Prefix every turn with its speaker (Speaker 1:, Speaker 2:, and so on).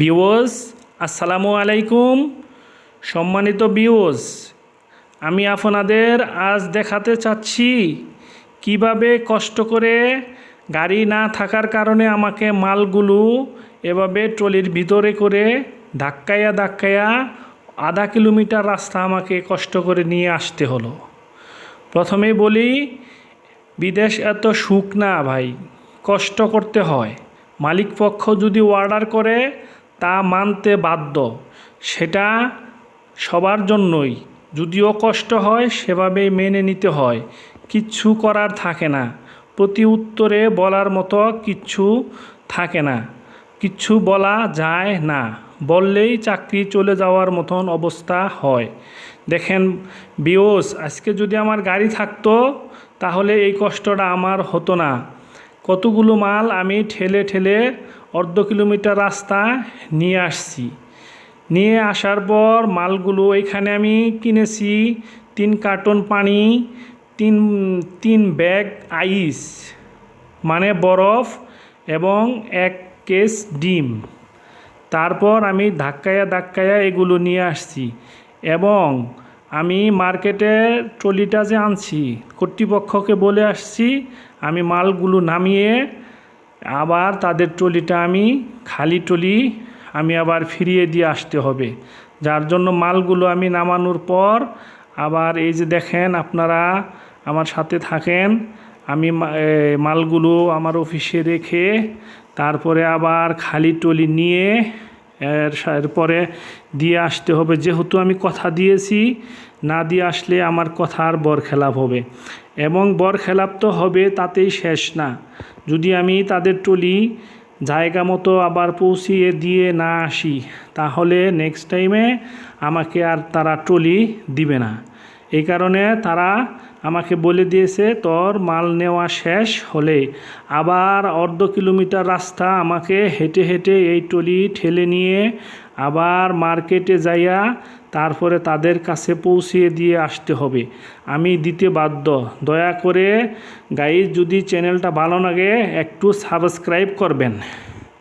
Speaker 1: বিওস আসসালামু আলাইকুম। সম্মানিত বিওস আমি আপনাদের আজ দেখাতে চাচ্ছি কীভাবে কষ্ট করে গাড়ি না থাকার কারণে আমাকে মালগুলো এভাবে ট্রলির ভিতরে করে ধাক্কাইয়া ধাক্কাইয়া আধা কিলোমিটার রাস্তা আমাকে কষ্ট করে নিয়ে আসতে হলো। প্রথমেই বলি, বিদেশ এত সুখ না ভাই, কষ্ট করতে হয়। মালিক পক্ষ যদি অর্ডার করে তা মানতে বাধ্য। সেটা সবার জন্যই। যদিও কষ্ট হয়, সেভাবেই মেনে নিতে হয়। কিচ্ছু করার থাকে না। প্রতি উত্তরে বলার মতো কিচ্ছু থাকে না। কিচ্ছু বলা যায় না। বললেই চাকরি চলে যাওয়ার মতন অবস্থা হয়। দেখেন, বিওস, আজকে যদি আমার গাড়ি থাকতো, তাহলে এই কষ্টটা আমার হতো না। কতগুলো মাল আমি ঠেলে ঠেলে অর্ধ কিলোমিটার রাস্তা নিয়ে আসছি। নিয়ে আসার পর মালগুলো এখানে আমি কিনেছি, তিন কার্টন পানি, তিন তিন ব্যাগ আইস মানে বরফ এবং এক কেস ডিম। তারপর আমি ধাক্কায়া ধাক্কায়া এগুলো নিয়ে আসছি এবং আমি মার্কেটে ট্রলিটা যে আনছি, কর্তৃপক্ষকে বলে আসছি, আমি মালগুলো নামিয়ে আবার তাদের ট্রলিটা আমি, খালি ট্রলি আমি আবার ফিরিয়ে দিয়ে আসতে হবে। যার জন্য মালগুলো আমি নামানোর পর আবার এই যে দেখেন আপনারা আমার সাথে থাকেন, আমি মালগুলো আমার অফিসে রেখে তারপরে আবার খালি টলি নিয়ে এর পরে এরপরে দিয়ে আসতে হবে। যেহেতু আমি কথা দিয়েছি, না দিয়ে আসলে আমার কথার বরখেলাপ হবে। এবং বরখেলাপ তো হবে, তাতেই শেষ না। যদি আমি তাদের টলি জায়গা মতো আবার পৌঁছিয়ে দিয়ে না আসি, তাহলে নেক্সট টাইমে আমাকে আর তারা ট্রলি দিবে না। এই কারণে তারা আমাকে বলে দিয়েছে, তোর মাল নেওয়া শেষ হলে আবার অর্ধ কিলোমিটার রাস্তা আমাকে হেঁটে হেঁটে এই টলি ঠেলে নিয়ে আবার মার্কেটে যাইয়া তারপরে তাদের কাছে পৌঁছিয়ে দিয়ে আসতে হবে। আমি দিতে বাধ্য। দয়া করে গাইজ, যদি চ্যানেলটা ভালো লাগে, একটু সাবস্ক্রাইব করবেন।